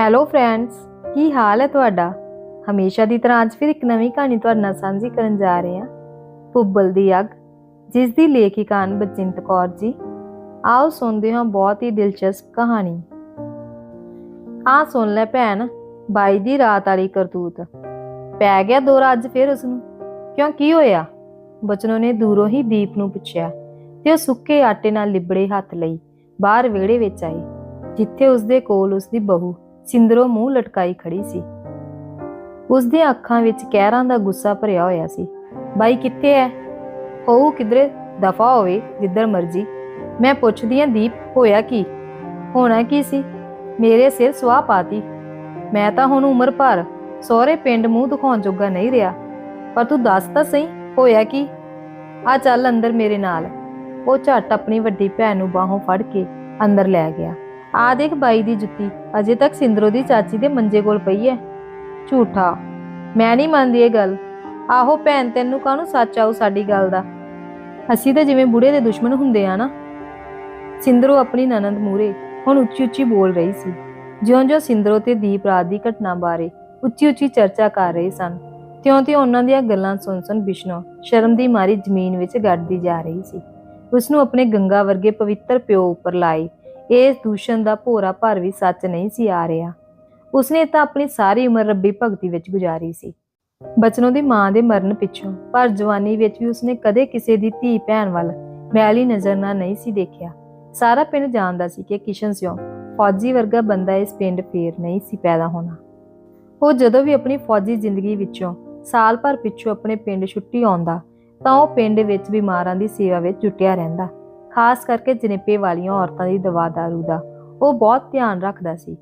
Hello friends ਕੀ ਹਾਲ ਹੈ ਤੁਹਾਡਾ? ਹਮੇਸ਼ਾ ਦੀ ਤਰ੍ਹਾਂ ਅੱਜ ਫਿਰ ਇੱਕ ਨਵੀਂ ਕਹਾਣੀ ਤੁਹਾਡੇ ਨਾਲ ਸਾਂਝੀ ਕਰਨ ਜਾ ਰਹੇ ਹਾਂ। ਪੁੱਬਲ ਦੀ ਅੱਗ, ਜਿਸ ਦੀ ਲੇਖਿਕਾ ਹਨ ਬਚਿੰਤ ਕੌਰ ਜੀ। ਆਓ ਸੁਣਦੇ ਹਾਂ ਬਹੁਤ ਹੀ ਦਿਲਚਸਪ ਕਹਾਣੀ। ਆ ਸੁਣ ਲੈ ਭੈਣ, ਬਾਈ ਦੀ ਰਾਤ ਵਾਲੀ ਕਰਤੂਤ। ਪੈ ਗਿਆ ਦੋਰਾ ਅੱਜ ਫਿਰ ਉਸ ਨੂੰ ਕਿਉਂ, ਕੀ ਹੋਇਆ? ਬਚਨੋ ਨੇ ਦੂਰੋਂ ਹੀ ਦੀਪ ਨੂੰ ਪੁੱਛਿਆ ਤੇ ਉਹ ਸੁੱਕੇ ਆਟੇ ਨਾਲ ਲਿਬੜੇ ਹੱਥ ਲਈ ਬਾਹਰ ਵਿਹੜੇ ਵਿੱਚ ਆਈ ਜਿੱਥੇ ਉਸਦੇ ਕੋਲ ਉਸਦੀ ਬਹੂ ਸਿੰਦਰੋ ਮੂੰਹ ਲਟਕਾਈ ਖੜੀ ਸੀ। ਉਸਦੀਆਂ ਅੱਖਾਂ ਵਿੱਚ ਕਹਿਰਾਂ ਦਾ ਗੁੱਸਾ ਭਰਿਆ ਹੋਇਆ ਸੀ। ਬਾਈ, ਕਿੱਥੇ ਹੈ ਹੋਊ ਕਿਧਰੇ ਦਫਾ ਹੋਵੇ, ਜਿੱਧਰ ਮਰਜ਼ੀ। ਮੈਂ ਪੁੱਛਦੀ ਆਂ, ਦੀਪ, ਹੋਇਆ ਕੀ? ਹੋਣਾ ਕੀ ਸੀ? ਮੇਰੇ ਸਿਰ ਸਵਾਹ ਪਾਤੀ। ਮੈਂ ਤਾਂ ਹੁਣ ਉਮਰ ਭਰ ਸਹੁਰੇ ਪਿੰਡ ਮੂੰਹ ਦਿਖਾਉਣ ਜੋਗਾ ਨਹੀਂ ਰਿਹਾ। ਪਰ ਤੂੰ ਦੱਸ ਤਾਂ ਸਹੀ, ਹੋਇਆ ਕੀ? ਆ ਚੱਲ ਅੰਦਰ ਮੇਰੇ ਨਾਲ। ਉਹ ਝੱਟ ਆਪਣੀ ਵੱਡੀ ਭੈਣ ਨੂੰ ਬਾਹੋਂ ਫੜ ਕੇ ਅੰਦਰ ਲੈ ਗਿਆ। ਆ ਦੇਖ ਬਾਈ ਦੀ ਜੁੱਤੀ, ਅਜੇ ਤੱਕ ਸਿੰਦਰੋ ਦੀ ਚਾਚੀ ਦੇ ਮੰਜੇ ਕੋਲ ਪਈ ਹੈ ਝੂਠਾ, ਮੈਂ ਨਹੀਂ ਮੰਨਦੀ ਇਹ ਗੱਲ। ਆਹੋ ਭੈਣ ਤੈਨੂੰ ਕਾਹਨੂੰ ਸੱਚ ਆਉ ਸਾਡੀ ਗੱਲ ਦਾ? ਅਸੀਂ ਤਾਂ ਜਿਵੇਂ ਬੁੜੇ ਦੇ ਦੁਸ਼ਮਣ ਹੁੰਦੇ ਆ ਨਾ। ਸਿੰਦਰੋ ਆਪਣੀ ਨਨੰਦ ਮੂਰੇ ਹੁਣ ਉੱਚੀ ਉੱਚੀ ਬੋਲ ਰਹੀ ਸੀ। ਜਿਉਂ-ਜਿਉਂ ਸਿੰਦਰੋ ਤੇ ਦੀਪ ਰਾਤ ਦੀ ਘਟਨਾ ਬਾਰੇ ਉੱਚੀ ਉੱਚੀ ਚਰਚਾ ਕਰ ਰਹੇ ਸਨ, ਤਿਉਂ-ਤਿਉਂ ਉਹਨਾਂ ਦੀਆਂ ਗੱਲਾਂ ਸੁਣ-ਸੁਣ ਬਿਸ਼ਨੋ ਸ਼ਰਮ ਦੀ ਮਾਰੀ ਜ਼ਮੀਨ ਵਿੱਚ ਗੱਡਦੀ ਜਾ ਰਹੀ ਸੀ। ਉਸ ਨੂੰ ਆਪਣੇ ਗੰਗਾ ਵਰਗੇ ਪਵਿੱਤਰ ਪਿਓ ਉੱਪਰ ਲਾਈ ਇਸ ਦੂਸ਼ਣ ਦਾ ਭੋਰਾ ਭਰ ਵੀ ਸੱਚ ਨਹੀਂ ਸੀ ਆ ਰਿਹਾ। ਉਸਨੇ ਤਾਂ ਆਪਣੀ ਸਾਰੀ ਉਮਰ ਰੱਬੀ ਭਗਤੀ ਵਿੱਚ ਗੁਜ਼ਾਰੀ ਸੀ। ਬਚਨੋਂ ਦੀ ਮਾਂ ਦੇ ਮਰਨ ਪਿੱਛੋਂ, ਪਰ ਜਵਾਨੀ ਵਿੱਚ ਵੀ ਉਸਨੇ ਕਦੇ ਕਿਸੇ ਦੀ ਧੀ ਭੈਣ ਵੱਲ ਮੈਲੀ ਨਜ਼ਰ ਨਾਲ ਨਹੀਂ ਸੀ ਦੇਖਿਆ। ਸਾਰਾ ਪਿੰਡ ਜਾਣਦਾ ਸੀ ਕਿ ਕਿਸ਼ਨ ਸਿਓ ਫੌਜੀ ਵਰਗਾ ਬੰਦਾ ਇਸ ਪਿੰਡ ਫੇਰ ਨਹੀਂ ਸੀ ਪੈਦਾ ਹੋਣਾ। ਉਹ ਜਦੋਂ ਵੀ ਆਪਣੀ ਫੌਜੀ ਜ਼ਿੰਦਗੀ ਵਿੱਚੋਂ ਸਾਲ ਭਰ ਪਿੱਛੋਂ ਆਪਣੇ ਪਿੰਡ ਛੁੱਟੀ ਆਉਂਦਾ, ਤਾਂ ਉਹ ਪਿੰਡ ਵਿੱਚ ਬਿਮਾਰਾਂ ਦੀ ਸੇਵਾ ਵਿੱਚ ਜੁਟਿਆ ਰਹਿੰਦਾ। ਖਾਸ ਕਰਕੇ ਜਨੇਪੇ ਵਾਲੀਆਂ ਔਰਤਾਂ ਦੀ ਦਵਾ ਦਾਰੂ ਦਾ। ਉਹ ਬਹੁਤ ਧਿਆਨ ਰੱਖਦਾ ਸੀ।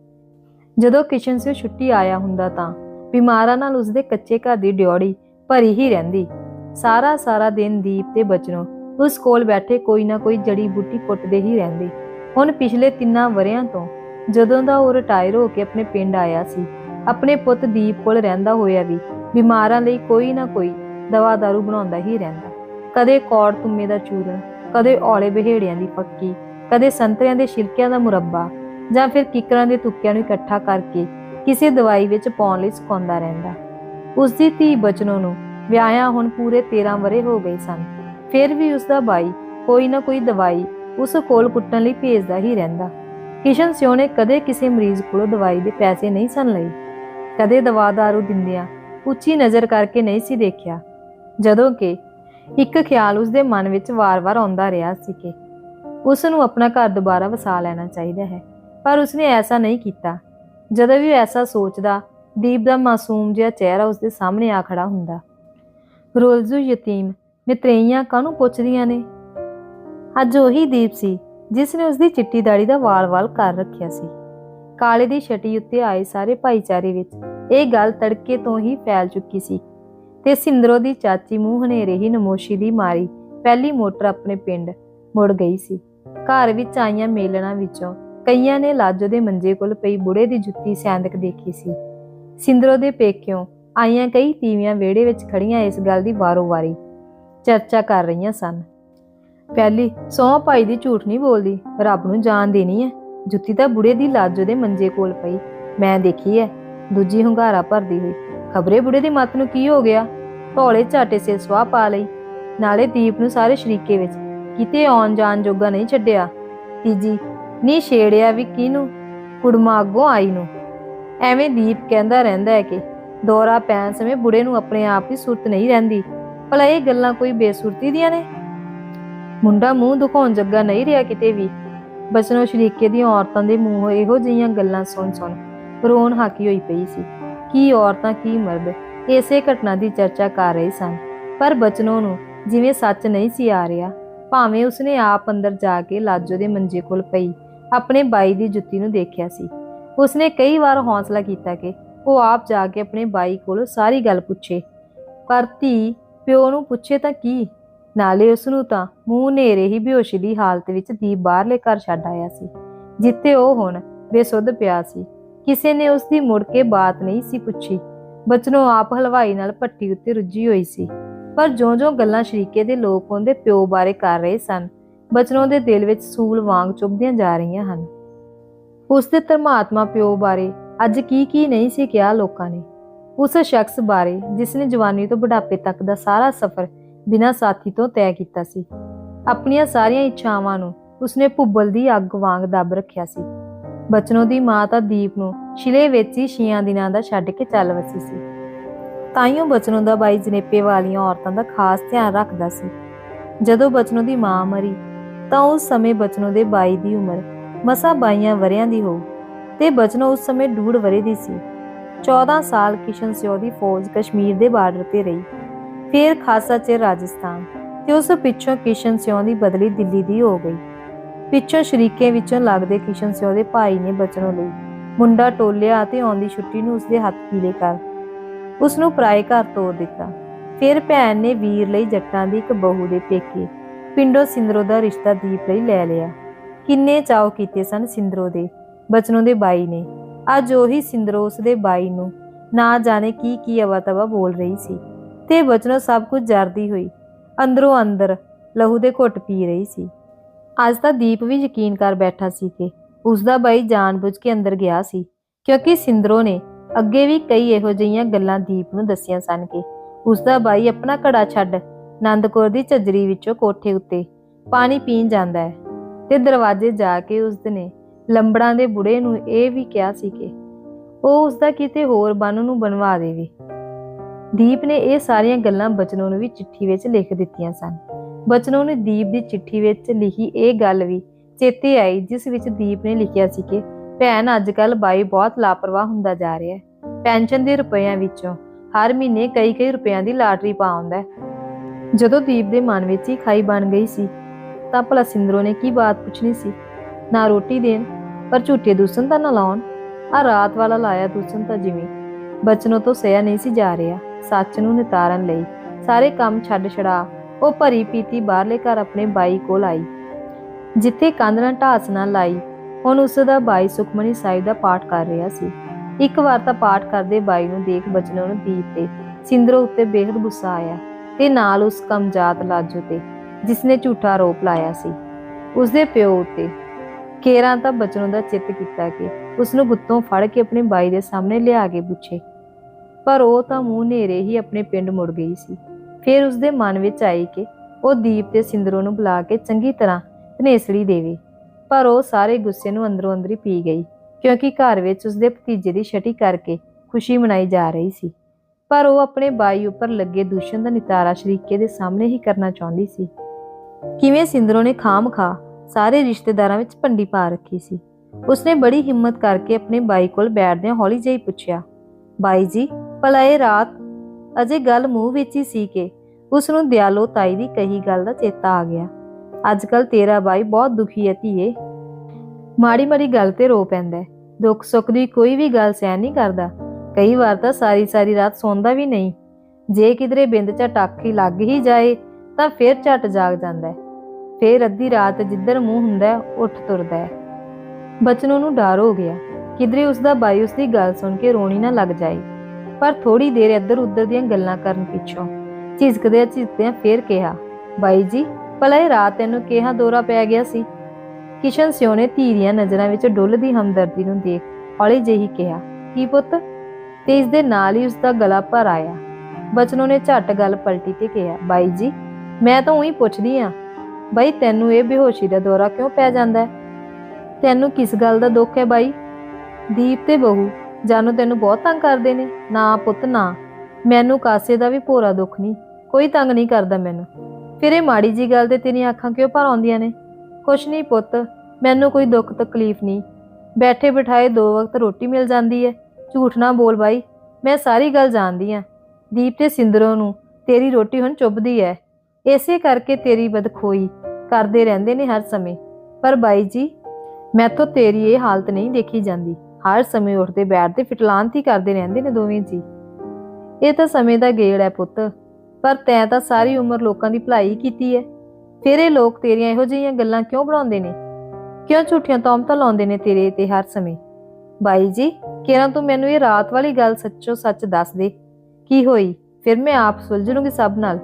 ਜਦੋਂ ਕਿਸ਼ਨ ਸਿੰਘ ਛੁੱਟੀ ਆਇਆ ਹੁੰਦਾ ਤਾਂ ਬਿਮਾਰਾਂ ਨਾਲ ਉਸਦੇ ਕੱਚੇ ਘਰ ਦੀ ਡਿਉੜੀ ਭਰੀ ਹੀ ਰਹਿੰਦੀ। ਸਾਰਾ ਸਾਰਾ ਦਿਨ ਦੀਪ ਤੇ ਬਚਨੋ ਉਸ ਕੋਲ ਬੈਠੇ ਕੋਈ ਨਾ ਕੋਈ ਜੜੀ ਬੂਟੀ ਪੁੱਟਦੇ ਹੀ ਰਹਿੰਦੇ। ਹੁਣ ਪਿਛਲੇ ਤਿੰਨਾਂ ਵਰਿਆਂ ਤੋਂ ਜਦੋਂ ਦਾ ਉਹ ਰਿਟਾਇਰ ਹੋ ਕੇ ਆਪਣੇ ਪਿੰਡ ਆਇਆ ਸੀ, ਆਪਣੇ ਪੁੱਤ ਦੀਪ ਕੋਲ ਰਹਿੰਦਾ ਹੋਇਆ ਵੀ ਬਿਮਾਰਾਂ ਲਈ ਕੋਈ ਨਾ ਕੋਈ ਦਵਾ ਦਾਰੂ ਬਣਾਉਂਦਾ ਹੀ ਰਹਿੰਦਾ। ਕਦੇ ਕੌੜ ਤੁੰਮੇ ਦਾ ਚੂਰਨ ਕਦੇ ਔਲੇ ਬਿਹੇੜਿਆਂ ਦੀ ਫੱਕੀ ਕਦੇ ਸੰਤਰਿਆਂ ਦੇ ਛਿਲਕਿਆਂ ਦਾ ਮੁਰੱਬਾ, ਜਾਂ ਫਿਰ ਕਿਕਰਾਂ ਦੇ ਤੁੱਕਿਆਂ ਨੂੰ ਇਕੱਠਾ ਕਰਕੇ ਕਿਸੇ ਦਵਾਈ ਵਿੱਚ ਪਾਉਣ ਲਈ ਸੁਕਾਉਂਦਾ ਰਹਿੰਦਾ। ਉਸ ਦੀ ਧੀ ਬਚਨੋਂ ਨੂੰ ਵਿਆਹਿਆ ਹੁਣ ਪੂਰੇ 13 ਵਰੇ ਹੋ ਗਏ ਸਨ। ਫਿਰ ਵੀ ਉਸ ਦਾ ਬਾਈ ਕੋਈ ਨਾ ਕੋਈ ਦਵਾਈ ਉਸ ਕੋਲ ਕੁੱਟਣ ਲਈ ਭੇਜਦਾ ਹੀ ਰਹਿੰਦਾ। ਕਿਸ਼ਨ ਸਿਓ ਨੇ ਕਦੇ ਕਿਸੇ ਮਰੀਜ਼ ਕੋਲੋਂ ਦਵਾਈ ਦੇ ਪੈਸੇ ਨਹੀਂ ਸਨ ਲਏ। ਕਦੇ ਦਵਾ ਦਾਰੂ ਦਿੰਦਿਆਂ ਉੱਚੀ ਨਜ਼ਰ ਕਰਕੇ ਨਹੀਂ ਸੀ ਦੇਖਿਆ। ਜਦੋਂ ਕਿ ਇੱਕ ਖਿਆਲ ਉਸਦੇ ਮਨ ਵਿੱਚ ਵਾਰ-ਵਾਰ ਆਉਂਦਾ ਰਿਹਾ ਸੀ ਕਿ ਉਸ ਨੂੰ ਆਪਣਾ ਘਰ ਦੁਬਾਰਾ ਵਸਾ ਲੈਣਾ ਚਾਹੀਦਾ ਹੈ। ਪਰ ਉਸਨੇ ਐਸਾ ਨਹੀਂ ਕੀਤਾ। ਜਦੋਂ ਵੀ ਉਹ ਐਸਾ ਸੋਚਦਾ, ਦੀਪ ਦਾ ਮਾਸੂਮ ਜਿਹਾ ਚਿਹਰਾ ਉਸਦੇ ਸਾਹਮਣੇ ਆ ਖੜਾ ਹੁੰਦਾ। ਰੋਲਜ਼ੂ ਯਤੀਮ, ਮਿਤਰਈਆਂ ਕਾਹਨੂੰ ਪੁੱਛਦੀਆਂ ਨੇ? ਅੱਜ ਉਹੀ ਦੀਪ ਸੀ, ਜਿਸ ਨੇ ਉਸਦੀ ਚਿੱਟੀ ਦਾੜੀ ਦਾ ਵਾਲ-ਵਾਲ ਕਰ ਰੱਖਿਆ ਸੀ। ਕਾਲੇ ਦੀ ਛਟੀ ਉੱਤੇ ਆਏ ਸਾਰੇ ਭਾਈਚਾਰੇ ਵਿੱਚ ਇਹ ਗੱਲ ਤੜਕੇ ਤੋਂ ਹੀ ਫੈਲ ਚੁੱਕੀ ਸੀ ਤੇ ਸਿੰਦਰੋ ਦੀ ਚਾਚੀ ਮੂੰਹ ਹਨੇਰੇ ਹੀ ਨਮੋਸ਼ੀ ਦੀ ਮਾਰੀ। ਪਹਿਲੀ ਮੋਟਰ ਆਪਣੇ ਪਿੰਡ ਮੁੜ ਗਈ ਸੀ। ਘਰ ਵਿੱਚ ਆਈਆਂ ਮੇਲਣਾ ਵਿੱਚੋਂ ਕਈਆਂ ਨੇ ਲਾਜੋ ਦੇ ਮੰਜੇ ਕੋਲ ਪਈ ਬੁੜੇ ਦੀ ਜੁੱਤੀ ਸੈਂਦਕ ਦੇਖੀ ਸੀ। ਸਿੰਦਰੋ ਦੇ ਪੇਕਿਓਂ ਆਈਆਂ ਕਈ ਤੀਵੀਆਂ ਵਿਹੜੇ ਵਿੱਚ ਖੜੀਆਂ ਇਸ ਗੱਲ ਦੀ ਵਾਰੋ-ਵਾਰੀ ਚਰਚਾ ਕਰ ਰਹੀਆਂ ਸਨ। ਪਹਿਲੀ ਸੌ ਭਾਈ ਦੀ ਝੂਠ ਨਹੀਂ ਬੋਲਦੀ, ਰੱਬ ਨੂੰ ਜਾਨ ਦੇਣੀ ਹੈ ਜੁੱਤੀ ਤਾਂ ਬੁੜੇ ਦੀ ਲਾਜੋ ਦੇ ਮੰਜੇ ਕੋਲ ਪਈ। ਮੈਂ ਦੇਖੀ ਹੈ ਦੂਜੀ ਹੁੰਗਾਰਾ ਭਰਦੀ ਹੋਈ। ਖਬਰੇ ਬੁੜੇ ਦੀ ਮੱਤ ਨੂੰ ਕੀ ਹੋ ਗਿਆ? ਢੋਲੇ ਝਾਟੇ ਸਿਰ ਸਵਾਹ ਪਾ ਲਈ। ਨਾਲੇ ਦੀਪ ਨੂੰ ਸਾਰੇ ਸ਼ਰੀਕੇ ਵਿੱਚ ਕਿਤੇ ਆਉਣ ਜਾਣ ਜੋਗਾ ਨਹੀਂ ਛੱਡਿਆ। ਤੀਜੀ, ਨੀ ਛੇੜਿਆ ਵੀ ਕਿਹਨੂੰ? ਕੁੜਮਾ ਅੱਗੋਂ ਆਈ ਨੂੰ। ਐਵੇਂ ਦੀਪ ਕਹਿੰਦਾ ਰਹਿੰਦਾ ਹੈ ਕਿ ਦੌਰਾ ਪੈਣ ਸਮੇਂ ਬੁੜੇ ਨੂੰ ਆਪਣੇ ਆਪ ਦੀ ਸੁਰਤ ਨਹੀਂ ਰਹਿੰਦੀ। ਭਲਾ ਇਹ ਗੱਲਾਂ ਕੋਈ ਬੇਸੁਰਤੀ ਦੀਆਂ ਨੇ? ਮੁੰਡਾ ਮੂੰਹ ਦੁਖਾਉਣ ਜੱਗਾ ਨਹੀਂ ਰਿਹਾ ਕਿਤੇ ਵੀ। ਬਚਨੋ ਸ਼ਰੀਕੇ ਦੀਆਂ ਔਰਤਾਂ ਦੇ ਮੂੰਹੋਂ ਇਹੋ ਜਿਹੀਆਂ ਗੱਲਾਂ ਸੁਣ ਸੁਣ ਰੋਣ ਹਾਕੀ ਹੋਈ ਪਈ ਸੀ। ਕੀ ਔਰਤਾਂ, ਕੀ ਮਰਦ। ਇਸੇ ਘਟਨਾ ਦੀ ਚਰਚਾ ਕਰ ਰਹੇ ਸਨ ਪਰ ਬਚਨੋ ਨੂੰ ਜਿਵੇਂ ਸੱਚ ਨਹੀਂ ਸੀ ਆ ਰਿਹਾ, ਭਾਵੇਂ ਉਸਨੇ ਆਪ ਅੰਦਰ ਜਾ ਕੇ ਲਾਜੋ ਦੇ ਮੰਜੇ ਕੋਲ ਪਈ, ਆਪਣੇ ਬਾਈ ਦੀ ਜੁੱਤੀ ਨੂੰ ਦੇਖਿਆ ਸੀ। ਉਸਨੇ ਕਈ ਵਾਰ ਹੌਸਲਾ ਕੀਤਾ ਕਿ ਉਹ ਆਪ ਜਾ ਕੇ ਆਪਣੇ ਬਾਈ ਕੋਲ ਸਾਰੀ ਗੱਲ ਪੁੱਛੇ। ਪਰ ਧੀ ਪਿਓ ਨੂੰ ਪੁੱਛੇ ਤਾਂ ਕੀ? ਨਾਲੇ ਉਸ ਨੂੰ ਤਾਂ ਮੂੰਹ ਨੇਰੇ ਹੀ ਬੇਹੋਸ਼ੀ ਦੀ ਹਾਲਤ ਵਿੱਚ ਦੀ ਬਾਹਰਲੇ ਘਰ ਛੱਡ ਆਇਆ ਸੀ, ਜਿੱਥੇ ਉਹ ਹੁਣ ਬੇਸੁੱਧ ਪਿਆ ਸੀ। ਕਿਸੇ ਨੇ ਉਸ ਦੀ ਮੁੜ ਕੇ ਬਾਤ ਨਹੀਂ ਸੀ ਪੁੱਛੀ। ਬਚਨੋ ਆਪ ਹਲਵਾਈ ਨਾਲ ਪੱਟੀ ਉੱਤੇ ਰੁੱਝੀ ਹੋਈ ਸੀ। ਪਰ ਜਿਉਂ-ਜਿਉਂ ਗੱਲਾਂ ਸ਼ਰੀਕੇ ਦੇ ਲੋਕ ਉਹਦੇ ਪਿਓ ਬਾਰੇ ਕਰ ਰਹੇ ਸਨ, ਬਚਨੋ ਦੇ ਦਿਲ ਵਿੱਚ ਸੂਲ ਵਾਂਗ ਚੁਭਦੀਆਂ ਜਾ ਰਹੀਆਂ ਹਨ। ਉਸ ਦੇ ਧਰਮਾਤਮਾ ਪਿਓ ਬਾਰੇ ਅੱਜ ਕੀ ਕੀ ਨਹੀਂ ਸੀ ਕਿਹਾ ਲੋਕਾਂ ਨੇ। ਉਸ ਸ਼ਖਸ ਬਾਰੇ ਜਿਸ ਨੇ ਜਵਾਨੀ ਤੋਂ ਬੁਢਾਪੇ ਤੱਕ ਦਾ ਸਾਰਾ ਸਫ਼ਰ ਬਿਨਾਂ ਸਾਥੀ ਤੋਂ ਤੈਅ ਕੀਤਾ ਸੀ, ਆਪਣੀਆਂ ਸਾਰੀਆਂ ਇੱਛਾਵਾਂ ਨੂੰ ਉਸਨੇ ਭੁੱਬਲ ਦੀ ਅੱਗ ਵਾਂਗ ਦੱਬ ਰੱਖਿਆ ਸੀ। ਬਚਨੋ ਦੀ ਮਾਂ ਤਾਂ ਦੀਪ ਨੂੰ ਸ਼ਿਲੇ ਵਿੱਚ ਹੀ ਛੀਆਂ ਦਿਨਾਂ ਦਾ ਛੱਡ ਕੇ ਚੱਲ ਵਸੀ ਸੀ। ਤਾਈਓ ਬਚਨੋ ਦਾ ਬਾਈ ਜਨੇਪੇ ਵਾਲੀਆਂ ਔਰਤਾਂ ਦਾ ਖਾਸ ਧਿਆਨ ਰੱਖਦਾ ਸੀ। ਜਦੋਂ ਬਚਨੋ ਦੀ ਮਾਂ ਮਰੀ, ਤਾਂ ਉਸ ਸਮੇਂ ਬਚਨੋ ਦੇ ਬਾਈ ਦੀ ਉਮਰ ਮਸਾਂ ਬਾਈਆਂ ਵਰਿਆਂ ਦੀ ਹੋ ਤੇ ਬਚਨੋ ਉਸ ਸਮੇਂ ਡੂੜ ਵਰੇ ਦੀ ਸੀ। 14 ਸਾਲ ਕਿਸ਼ਨ ਸਿਓ ਦੀ ਫੌਜ ਕਸ਼ਮੀਰ ਦੇ ਬਾਰਡਰ ਤੇ ਰਹੀ। ਫਿਰ ਖਾਸਾ ਚਿਰ ਰਾਜਸਥਾਨ ਤੇ ਉਸ ਪਿੱਛੋਂ ਕਿਸ਼ਨ ਸਿਓ ਦੀ ਬਦਲੀ ਦਿੱਲੀ ਦੀ ਹੋ ਗਈ। ਪਿੱਛੋਂ ਸ਼ਰੀਕੇ ਵਿੱਚੋਂ ਲੱਗਦੇ ਕਿਸ਼ਨ ਸਿਓ ਦੇ ਭਾਈ ਨੇ ਬਚਨੋਂ ਲਈ। ਮੁੰਡਾ ਟੋਲਿਆ ਅਤੇ ਆਉਂਦੀ ਛੁੱਟੀ ਨੂੰ ਉਸਦੇ ਹੱਥ ਪੀਲੇ ਕਰ। ਉਸ ਨੂੰ ਪਰਾਏ ਘਰ ਤੋਰ ਦਿੱਤਾ। ਫਿਰ ਭੈਣ ਨੇ ਵੀਰ ਲਈ ਜੱਟਾਂ ਦੀ ਇੱਕ ਬਹੂ ਦੇ ਪੇਕੇ, ਪਿੰਡੋਂ ਸਿੰਦਰੋ ਦਾ ਰਿਸ਼ਤਾ ਦੀਪ ਲਈ ਲੈ ਲਿਆ। ਕਿੰਨੇ ਚਾਅ ਕੀਤੇ ਸਨ ਸਿੰਦਰੋ ਦੇ ਬਚਨੋਂ ਦੇ ਬਾਈ ਨੇ। ਅੱਜ ਉਹੀ ਸਿੰਦਰੋ ਉਸ ਦੇ ਬਾਈ ਨੂੰ ਨਾ ਜਾਣੇ ਕੀ ਕੀ ਅਵਾ-ਤਵਾ ਬੋਲ ਰਹੀ ਸੀ। ਤੇ ਬਚਨੋਂ ਸਭ ਕੁਝ ਜਰਦੀ ਹੋਈ। ਅੰਦਰੋਂ ਅੰਦਰ ਲਹੂ ਦੇ ਘੁੱਟ ਪੀ ਰਹੀ ਸੀ। ਅੱਜ ਤਾਂ ਦੀਪ ਵੀ ਯਕੀਨ ਕਰ ਬੈਠਾ ਸੀ ਕਿ ਉਸ ਦਾ ਬਾਈ ਜਾਣਬੁੱਝ ਕੇ ਅੰਦਰ ਗਿਆ ਸੀ, ਕਿਉਂਕਿ ਸਿੰਦਰੋ ਨੇ ਅੱਗੇ ਵੀ ਕਈ ਇਹੋ ਜਿਹੀਆਂ ਗੱਲਾਂ ਦੀਪ ਨੂੰ ਦੱਸੀਆਂ ਸਨ ਕਿ ਉਸ ਦਾ ਬਾਈ ਆਪਣਾ ਘੜਾ ਛੱਡ ਨੰਦਕੌਰ ਦੀ ਝੱਜਰੀ ਵਿੱਚੋਂ ਕੋਠੇ ਉੱਤੇ ਪਾਣੀ ਪੀਣ ਜਾਂਦਾ ਹੈ ਤੇ ਦਰਵਾਜ਼ੇ ਜਾ ਕੇ ਉਸ ਨੇ ਲੰਬੜਾਂ ਦੇ ਬੁੜੇ ਨੂੰ ਇਹ ਵੀ ਕਿਹਾ ਸੀ ਕਿ ਉਹ ਉਸ ਦਾ ਕਿਤੇ ਹੋਰ ਬੰਨ ਨੂੰ ਬਣਵਾ ਦੇਵੇ। ਦੀਪ ਨੇ ਇਹ ਸਾਰੀਆਂ ਗੱਲਾਂ ਬਚਨੋਂ ਨੂੰ ਵੀ ਚਿੱਠੀ ਵਿੱਚ ਲਿਖ ਦਿੱਤੀਆਂ ਸਨ। ਬਚਨੋਂ ਨੇ ਦੀਪ ਦੀ ਚਿੱਠੀ ਵਿੱਚ ਲਿਖੀ ਇਹ ਗੱਲ ਵੀ ਚੇਤੇ ਆਈ, ਜਿਸ ਵਿੱਚ ਦੀਪ ਨੇ ਲਿਖਿਆ ਸੀ ਕਿ ਭੈਣ ਅੱਜ ਕੱਲ ਬਾਈ ਬਹੁਤ ਲਾਪਰਵਾਹ ਹੁੰਦਾ ਜਾ ਰਿਹਾ ਹੈ। ਪੈਨਸ਼ਨ ਦੇ ਰੁਪਈਆਂ ਵਿੱਚੋਂ ਹਰ ਮਹੀਨੇ ਕਈ ਕਈ ਰੁਪਈਆਂ ਦੀ ਲਾਟਰੀ ਪਾਉਂਦਾ ਹੈ। ਜਦੋਂ ਦੀਪ ਦੇ ਮਨ ਵਿੱਚ ਹੀ ਖਾਈ ਬਣ ਗਈ ਸੀ, ਤਾਂ ਭਲਾ ਸਿੰਦਰੋ ਨੇ ਕੀ ਬਾਤ ਪੁੱਛਣੀ ਸੀ? ਨਾ ਰੋਟੀ ਦੇਣ, ਪਰ ਝੂਠੇ ਦੂਸਨ ਤਾਂ ਨਾ ਲਾਉਣ। ਆ ਰਾਤ ਵਾਲਾ ਲਾਇਆ ਦੂਸਨ ਤਾਂ ਜਿਵੇਂ। ਬਚਨੋਂ ਤੋਂ ਸਿਆ ਨਹੀਂ ਸੀ ਜਾ ਰਿਹਾ। ਸੱਚ ਨੂੰ ਨਿਤਾਰਨ ਲਈ ਸਾਰੇ ਕੰਮ ਛੱਡ ਛੜਾ ਉਹ ਭਰੀ ਪੀਤੀ ਬਾਹਰਲੇ ਘਰ ਆਪਣੇ ਬਾਈ ਕੋਲ ਆਈ। ਜਿੱਥੇ ਕੰਧ ਨਾਲ ਢਾਸ ਨਾਲ ਲਾਈ, ਹੁਣ ਉਸ ਦਾ ਬਾਈ ਸੁਖਮਨੀ ਸਾਹਿਬ ਦਾ ਪਾਠ ਕਰ ਰਿਹਾ ਸੀ। ਇੱਕ ਵਾਰ ਤਾਂ ਪਾਠ ਕਰਦੇ ਬਾਈ ਨੂੰ ਦੇਖ ਬਚਨੋਂ ਨੂੰ ਦੀਪ ਤੇ ਸਿੰਦਰੋ ਉੱਤੇ ਬੇਹਦ ਗੁੱਸਾ ਆਇਆ ਤੇ ਨਾਲ ਉਸ ਕਮਜਾਤ ਲਾਜੋ ਤੇ ਜਿਸ ਨੇ ਝੂਠਾ ਆਰੋਪ ਲਾਇਆ ਸੀ। ਉਸ ਦੇ ਪਿਓ ਉੱਤੇ ਕੇਰਾਂ ਤਾਂ ਬਚਨੋਂ ਦਾ ਚਿੱਤ ਕੀਤਾ ਕਿ ਉਸ ਨੂੰ ਗੁੱਤੋਂ ਫੜ ਕੇ ਆਪਣੇ ਬਾਈ ਦੇ ਸਾਹਮਣੇ ਲਿਆ ਕੇ ਪੁੱਛੇ। ਪਰ ਉਹ ਤਾਂ ਮੂੰਹ ਨੇਰੇ ਹੀ ਆਪਣੇ ਪਿੰਡ ਮੁੜ ਗਈ ਸੀ। ਫਿਰ ਉਸਦੇ ਮਨ ਵਿੱਚ ਆਈ ਕਿ ਉਹ ਦੀਪ ਤੇ ਸਿੰਦਰੋ ਨੂੰ ਬੁਲਾ ਕੇ ਚੰਗੀ ਤਰ੍ਹਾਂ ਧਨੇਸੜੀ ਦੇਵੇ। ਪਰ ਉਹ ਸਾਰੇ ਗੁੱਸੇ ਨੂੰ ਅੰਦਰੋਂ ਅੰਦਰ ਪੀ ਗਈ, ਕਿਉਂਕਿ ਘਰ ਵਿੱਚ ਉਸਦੇ ਭਤੀਜੇ ਦੀ ਛਟੀ ਕਰਕੇ ਖੁਸ਼ੀ ਮਨਾਈ ਜਾ ਰਹੀ ਸੀ। ਪਰ ਉਹ ਆਪਣੇ ਬਾਈ ਉੱਪਰ ਲੱਗੇ ਦੂਸ਼ਣ ਦਾ ਨਿਤਾਰਾ ਸ਼ਰੀਕੇ ਦੇ ਸਾਹਮਣੇ ਹੀ ਕਰਨਾ ਚਾਹੁੰਦੀ ਸੀ। ਕਿਵੇਂ ਸਿੰਦਰੋ ਨੇ ਖਾਮ ਖਾ ਸਾਰੇ ਰਿਸ਼ਤੇਦਾਰਾਂ ਵਿੱਚ ਭੰਡੀ ਪਾ ਰੱਖੀ ਸੀ। ਉਸਨੇ ਬੜੀ ਹਿੰਮਤ ਕਰਕੇ ਆਪਣੇ ਬਾਈ ਕੋਲ ਬੈਠਦਿਆਂ ਹੌਲੀ ਜਿਹੀ ਪੁੱਛਿਆ, ਬਾਈ ਜੀ, ਭਲਾ ਇਹ ਰਾਤ ਅਜੇ ਗੱਲ ਮੂੰਹ ਵਿੱਚ ਹੀ ਸੀ ਕਿ ਉਸ ਨੂੰ ਦਿਆਲੋ ਤਾਈ ਦੀ ਕਹੀ ਗੱਲ ਦਾ ਚੇਤਾ ਆ ਗਿਆ। ਅੱਜ ਕੱਲ ਤੇਰਾ ਬਾਈ ਬਹੁਤ ਦੁਖੀ ਹੈ ਧੀਏ। ਮਾੜੀ ਮਾੜੀ ਗੱਲ ਤੇ ਰੋ ਪੈਂਦਾ ਦੁੱਖ ਸੁੱਖ ਦੀ ਕੋਈ ਵੀ ਗੱਲ ਸਹਿਣ ਨਹੀਂ ਕਰਦਾ। ਕਈ ਵਾਰ ਤਾਂ ਸਾਰੀ ਸਾਰੀ ਰਾਤ ਸੌਂਦਾ ਵੀ ਨਹੀਂ। ਜੇ ਕਿਧਰੇ ਬਿੰਦ ਚਾ ਟਾਕੀ ਲੱਗ ਹੀ ਜਾਏ, ਤਾਂ ਫਿਰ ਝਟ ਜਾਗ ਜਾਂਦਾ ਹੈ। ਫਿਰ ਅੱਧੀ ਰਾਤ ਜਿੱਧਰ ਮੂੰਹ ਹੁੰਦਾ ਉੱਠ ਤੁਰਦਾ ਹੈ। ਬਚਨੋਂ ਨੂੰ ਡਰ ਹੋ ਗਿਆ। ਕਿਧਰੇ ਉਸ ਦਾ ਬਾਈ ਉਸ ਦੀ ਗੱਲ ਸੁਣ ਕੇ ਰੋਣੀ ਨਾ ਲੱਗ ਜਾਏ। ਪਰ ਥੋੜੀ ਦੇਰ ਇੱਧਰ ਉੱਧਰ ਦੀਆਂ ਗੱਲਾਂ ਕਰਨ ਪਿੱਛੋਂ ਝਿਜਕਦਿਆਂ ਝਿਜਕਦਿਆਂ ਫੇਰ ਕਿਹਾ, ਬਾਈ ਜੀ, ਭਲਾ ਇਹ ਰਾਤ ਤੈਨੂੰ ਕਿਹਾ ਦੌਰਾ ਪੈ ਗਿਆ ਸੀ? ਕਿਸ਼ਨ ਸਿਓ ਨੇ ਧੀਰੀਆਂ ਨਜ਼ਰਾਂ ਵਿੱਚ ਡੁੱਲਦੀ ਹਮਦਰਦੀ ਨੂੰ ਦੇਖ ਹੌਲੀ ਜਿਹੀ ਕਿਹਾ, ਕੀ ਪੁੱਤ? ਤੇ ਇਸ ਦੇ ਨਾਲ ਹੀ ਉਸ ਦਾ ਗਲਾ ਭਰ ਆਇਆ। ਬਚਨੋ ਨੇ ਝੱਟ ਗੱਲ ਪਲਟੀ ਤੇ ਕਿਹਾ, ਬਾਈ ਜੀ, ਮੈਂ ਤਾਂ ਉਹੀ ਪੁੱਛਦੀ ਆ, ਬਾਈ ਤੈਨੂੰ ਇਹ ਬੇਹੋਸ਼ੀ ਦਾ ਦੌਰਾ ਕਿਉਂ ਪੈ ਜਾਂਦਾ ਹੈ? ਤੈਨੂੰ ਕਿਸ ਗੱਲ ਦਾ ਦੁੱਖ ਹੈ ਬਾਈ? ਦੀਪ ਤੇ ਬਹੂ, ਜਾਨੋ ਤੈਨੂੰ ਬਹੁਤ ਤੰਗ ਕਰਦੇ ਨੇ। ਨਾ ਪੁੱਤ, ਨਾ। ਮੈਨੂੰ ਕਾਸੇ ਦਾ ਵੀ ਭੋਰਾ ਦੁੱਖ ਨਹੀਂ। ਕੋਈ ਤੰਗ ਨਹੀਂ ਕਰਦਾ ਮੈਨੂੰ। ਫਿਰ ਇਹ ਮਾੜੀ ਜੀ ਗੱਲ ਤੇ ਤੇਰੀਆਂ ਅੱਖਾਂ ਕਿਉਂ ਭਰ ਆਉਂਦੀਆਂ ਨੇ? ਕੁਛ ਨਹੀਂ ਪੁੱਤ, ਮੈਨੂੰ ਕੋਈ ਦੁੱਖ ਤਕਲੀਫ ਨਹੀਂ। ਬੈਠੇ ਬਿਠਾਏ ਦੋ ਵਕਤ ਰੋਟੀ ਮਿਲ ਜਾਂਦੀ ਹੈ। ਝੂਠ ਨਾ ਬੋਲ ਬਾਈ, ਮੈਂ ਸਾਰੀ ਗੱਲ ਜਾਣਦੀ ਆ ਦੀਪ ਤੇ ਸਿੰਦਰੋ ਨੂੰ ਤੇਰੀ ਰੋਟੀ ਹੁਣ ਚੁੱਭਦੀ ਹੈ। ਇਸੇ ਕਰਕੇ ਤੇਰੀ ਬਦਖੋਈ ਕਰਦੇ ਰਹਿੰਦੇ ਨੇ ਹਰ ਸਮੇਂ। ਪਰ ਬਾਈ ਜੀ ਮੈਥੋਂ ਤੇਰੀ ਇਹ ਹਾਲਤ ਨਹੀਂ ਦੇਖੀ ਜਾਂਦੀ। ਹਰ ਸਮੇਂ ਉੱਠਦੇ, ਬੈਠਦੇ, ਫਿਟਲਾਂਤ ਹੀ ਕਰਦੇ ਰਹਿੰਦੇ ਨੇ ਦੋਵੇਂ ਜੀ। ਇਹ ਤਾਂ ਸਮੇਂ ਦਾ ਗੇੜ ਹੈ ਪੁੱਤ। ਪਰ ਤੈਂ ਤਾਂ ਸਾਰੀ ਉਮਰ ਲੋਕਾਂ ਦੀ ਭਲਾਈ ਕੀਤੀ ਹੈ ਫਿਰ ਇਹ ਲੋਕ ਤੇਰੀਆਂ ਇਹੋ ਜਿਹੀਆਂ ਗੱਲਾਂ ਕਿਉਂ ਬਣਾਉਂਦੇ ਨੇ? ਕਿਉਂ ਝੂਠੀਆਂ ਤੌਮਤਾਂ ਲਾਉਂਦੇ ਨੇ ਤੇਰੇ ਤੇ ਹਰ ਸਮੇਂ? ਬਾਈ ਜੀ ਕਿਰਾਂ ਤੂੰ ਮੈਨੂੰ ਇਹ ਰਾਤ ਵਾਲੀ ਗੱਲ ਸੱਚੋ ਸੱਚ ਦੱਸ ਦੇ? ਕੀ ਹੋਈ? ਫਿਰ ਮੈਂ ਆਪ ਸੁਲਝ ਲੂੰਗੀ ਸਭ ਨਾਲ।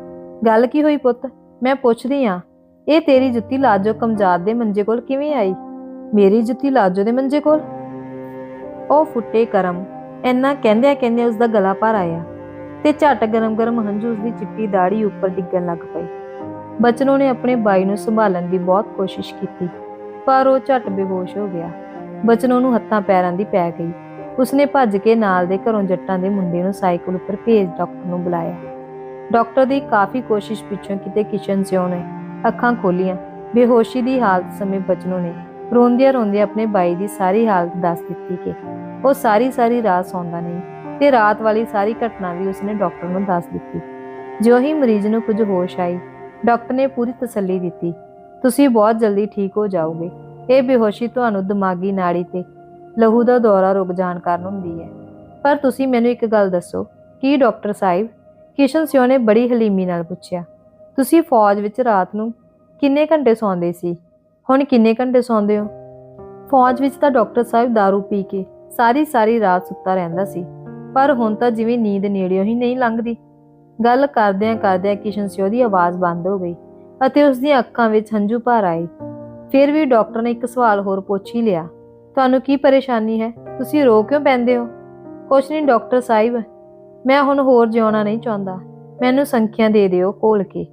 ਗੱਲ ਕੀ ਹੋਈ ਪੁੱਤ? ਮੈਂ ਪੁੱਛਦੀ ਆ, ਇਹ ਤੇਰੀ ਜੁੱਤੀ ਲਾਜੋ ਕਮਜਾਦ ਦੇ ਮੰਜੇ ਕੋਲ ਕਿਵੇਂ ਆਈ? ਮੇਰੀ ਜੁੱਤੀ ਲਾਜੋ ਦੇ ਮੰਜੇ ਕੋਲ? ਉਹ ਫੁੱਟੇ ਕਰਮ, ਇੰਨਾ ਕਹਿੰਦਿਆਂ ਕਹਿੰਦਿਆਂ ਉਸ ਦਾ ਗਲਾ ਭਰ ਆਇਆ। ਤੇ ਝਟ ਗਰਮ ਗਰਮ ਹੰਝੂ ਉਸ ਦੀ ਚਿੱਟੀ ਦਾੜੀ ਉੱਪਰ ਡਿੱਗਣ ਲੱਗ ਪਏ। ਬਚਨੋ ਨੇ ਆਪਣੇ ਬਾਈ ਨੂੰ ਸੰਭਾਲਣ ਦੀ ਬਹੁਤ ਕੋਸ਼ਿਸ਼ ਕੀਤੀ, ਪਰ ਉਹ ਝਟ ਬੇਹੋਸ਼ ਹੋ ਗਿਆ। ਬਚਨੋ ਨੂੰ ਹੱਥਾਂ ਪੈਰਾਂ ਦੀ ਪੈ ਗਈ। ਉਸਨੇ ਭੱਜ ਕੇ ਨਾਲ ਦੇ ਘਰੋਂ ਜੱਟਾਂ ਦੇ ਮੁੰਡੇ ਨੂੰ ਸਾਈਕਲ ਉੱਪਰ ਭੇਜ ਡਾਕਟਰ ਨੂੰ ਬੁਲਾਇਆ। ਡਾਕਟਰ ਦੀ ਕਾਫੀ ਕੋਸ਼ਿਸ਼ ਪਿੱਛੋਂ ਕਿਤੇ ਕਿਸ਼ਨ ਸਿਓ ਨੇ, ਅੱਖਾਂ ਖੋਲੀਆਂ। ਬੇਹੋਸ਼ੀ ਦੀ ਹਾਲਤ ਸਮੇਂ ਬਚਨੋ ਨੇ, ਰੋਂਦਿਆਂ ਰੋਂਦਿਆਂ ਆਪਣੇ ਬਾਈ ਦੀ ਸਾਰੀ ਹਾਲਤ ਦੱਸ ਦਿੱਤੀ ਕਿ ਉਹ ਸਾਰੀ ਸਾਰੀ ਰਾਤ ਸੌਂਦਾ ਨਹੀਂ। ਤੇ ਰਾਤ ਵਾਲੀ ਸਾਰੀ ਘਟਨਾ ਵੀ ਉਸਨੇ ਡਾਕਟਰ ਨੂੰ ਦੱਸ ਦਿੱਤੀ। ਜਿਉਂ ਹੀ ਮਰੀਜ਼ ਨੂੰ ਕੁਝ ਹੋਸ਼ ਆਈ, ਡਾਕਟਰ ਨੇ ਪੂਰੀ ਤਸੱਲੀ ਦਿੱਤੀ। ਤੁਸੀਂ ਬਹੁਤ ਜਲਦੀ ਠੀਕ ਹੋ ਜਾਓਗੇ। ਇਹ ਬੇਹੋਸ਼ੀ ਤੁਹਾਨੂੰ ਦਿਮਾਗੀ ਨਾੜੀ ਤੇ ਲਹੂ ਦਾ ਦੌਰਾ ਰੁਕ ਜਾਣ ਕਾਰਨ ਹੁੰਦੀ ਹੈ। ਪਰ ਤੁਸੀਂ ਮੈਨੂੰ ਇੱਕ ਗੱਲ ਦੱਸੋ, ਕੀ ਡਾਕਟਰ ਸਾਹਿਬ ਕਿਸ਼ਨ ਸਿਓ ਨੇ ਬੜੀ ਹਲੀਮੀ ਨਾਲ ਪੁੱਛਿਆ? ਤੁਸੀਂ ਫੌਜ ਵਿੱਚ ਰਾਤ ਨੂੰ ਕਿੰਨੇ ਘੰਟੇ ਸੌਂਦੇ ਸੀ? ਹੁਣ ਕਿੰਨੇ ਘੰਟੇ ਸੌਂਦੇ ਹੋ? ਫੌਜ ਵਿੱਚ ਤਾਂ ਡਾਕਟਰ ਸਾਹਿਬ दारू ਪੀ ਕੇ ਸਾਰੀ ਸਾਰੀ ਰਾਤ ਸੁੱਤਾ ਰਹਿੰਦਾ ਸੀ। ਪਰ ਹੁਣ ਤਾਂ ਜਿਵੇਂ ਨੀਂਦ ਨੇੜਿਓਂ ਹੀ ਨਹੀਂ ਲੰਘਦੀ। ਗੱਲ ਕਰਦਿਆਂ ਕਰਦਿਆਂ ਕਿਸ਼ਨ ਸਿਓ ਦੀ ਆਵਾਜ਼ ਬੰਦ ਹੋ ਗਈ ਅਤੇ ਉਸ ਦੀਆਂ ਅੱਖਾਂ ਵਿੱਚ ਹੰਝੂ ਭਰ ਆਏ। ਫਿਰ ਵੀ ਡਾਕਟਰ ਨੇ ਇੱਕ ਸਵਾਲ ਹੋਰ ਪੁੱਛ ਹੀ ਲਿਆ, ਤੁਹਾਨੂੰ ਕੀ ਪਰੇਸ਼ਾਨੀ ਹੈ? ਤੁਸੀਂ ਰੋ ਕਿਉਂ ਪੈਂਦੇ ਹੋ? ਕੁਛ ਨਹੀਂ ਡਾਕਟਰ ਸਾਹਿਬ, ਮੈਂ ਹੁਣ ਹੋਰ ਜਿਉਣਾ ਨਹੀਂ ਚਾਹੁੰਦਾ। ਮੈਨੂੰ ਸੰਖਿਆ ਦੇ ਦਿਓ ਕੋਲ ਕੇ।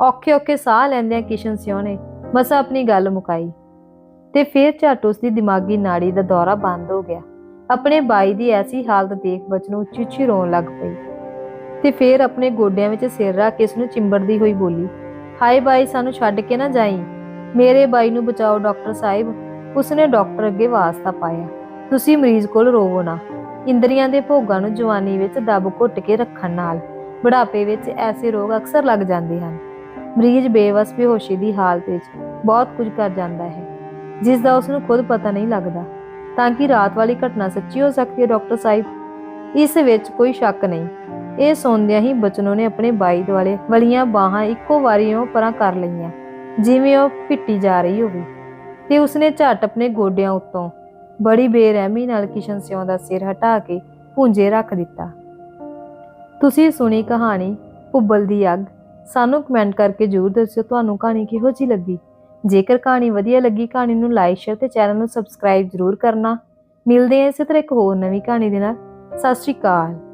ਔਖੇ ਔਖੇ ਸਾਹ ਲੈਂਦਿਆਂ ਕਿਸ਼ਨ ਸਿਓ ਨੇ ਮਸਾ ਆਪਣੀ ਗੱਲ ਮੁਕਾਈ ਤੇ ਫਿਰ ਝੱਟ ਉਸ ਦੀ ਦਿਮਾਗੀ ਨਾੜੀ ਦਾ ਦੌਰਾ ਬੰਦ ਹੋ ਗਿਆ। ਆਪਣੇ ਬਾਈ ਦੀ ਐਸੀ ਹਾਲਤ ਦੇਖ ਬਚਨੂ ਉੱਚੀ ਉੱਚੀ ਰੋਣ ਲੱਗ ਪਈ ਤੇ ਫਿਰ ਆਪਣੇ ਗੋਡਿਆਂ ਵਿੱਚ ਸਿਰ ਰੱਖ ਕੇ ਉਸ ਨੂੰ ਚਿੰਬੜਦੀ ਹੋਈ ਬੋਲੀ, ਹਾਏ ਬਾਈ, ਸਾਨੂੰ ਛੱਡ ਕੇ ਨਾ ਜਾਈ। ਮੇਰੇ ਬਾਈ ਨੂੰ ਬਚਾਓ ਡਾਕਟਰ ਸਾਹਿਬ। ਉਸਨੇ ਡਾਕਟਰ ਅੱਗੇ ਵਾਸਤਾ ਪਾਇਆ, ਤੁਸੀਂ ਮਰੀਜ਼ ਕੋਲ ਰੋਵੋ ਨਾ। ਇੰਦਰੀਆਂ ਦੇ ਭੋਗਾਂ ਨੂੰ ਜਵਾਨੀ ਵਿੱਚ ਦਬ ਘੁੱਟ ਕੇ ਰੱਖਣ ਨਾਲ ਬੁਢਾਪੇ ਵਿੱਚ ਐਸੇ ਰੋਗ ਅਕਸਰ ਲੱਗ ਜਾਂਦੇ ਹਨ। ਮਰੀਜ਼ ਬੇਵਸ, ਬੇਹੋਸ਼ੀ ਦੀ ਹਾਲਤ ਵਿੱਚ ਬਹੁਤ ਕੁਝ ਕਰ ਜਾਂਦਾ ਹੈ, ਜਿਸ ਦਾ ਉਸ ਨੂੰ ਖੁਦ ਪਤਾ ਨਹੀਂ ਲੱਗਦਾ। ਤਾਂ ਕਿ ਰਾਤ ਵਾਲੀ ਘਟਨਾ ਸੱਚੀ ਹੋ ਸਕਦੀ ਹੈ, ਡਾਕਟਰ ਸਾਹਿਬ। ਇਸ ਵਿੱਚ ਕੋਈ ਸ਼ੱਕ ਨਹੀਂ। ਇਹ ਸੁਣਦਿਆਂ ਹੀ ਬਚਨੋ ਨੇ ਆਪਣੇ ਬਾਈ ਦੁਆਲੇ ਵਲੀਆਂ ਬਾਹਾਂ ਇੱਕੋ ਵਾਰੀ ਉਹ ਪਰਾਂ ਕਰ ਲਈਆਂ, ਜਿਵੇਂ ਉਹ ਪਿੱਟੀ ਜਾ ਰਹੀ ਹੋਵੇ। ਤੇ ਉਸਨੇ ਝਟ ਆਪਣੇ ਗੋਡਿਆਂ ਉੱਤੋਂ ਬੜੀ ਬੇਰਹਿਮੀ ਨਾਲ ਕਿਸ਼ਨ ਸਿਉਂ ਦਾ ਸਿਰ ਹਟਾ ਕੇ ਭੁੰਜੇ ਰੱਖ ਦਿੱਤਾ। ਤੁਸੀਂ ਸੁਣੀ ਕਹਾਣੀ ਭੁੱਬਲ ਦੀ ਅੱਗ? ਸਾਨੂੰ ਕਮੈਂਟ ਕਰਕੇ ਜਰੂਰ ਦੱਸਿਓ, ਤੁਹਾਨੂੰ ਕਹਾਣੀ ਕਿਹੋ ਜਿਹੀ ਲੱਗੀ? ਜੇਕਰ ਕਹਾਣੀ ਵਧੀਆ ਲੱਗੀ, ਕਹਾਣੀ ਨੂੰ ਲਾਈਕ ਸ਼ੇਅਰ ਤੇ ਚੈਨਲ ਨੂੰ ਸਬਸਕ੍ਰਾਈਬ ਜਰੂਰ ਕਰਨਾ। ਮਿਲਦੇ ਹਾਂ ਇਸੇ ਤਰ੍ਹਾਂ ਇੱਕ ਹੋਰ ਨਵੀਂ ਕਹਾਣੀ ਦੇ ਨਾਲ। ਸਤਿ ਸ਼੍ਰੀ ਅਕਾਲ।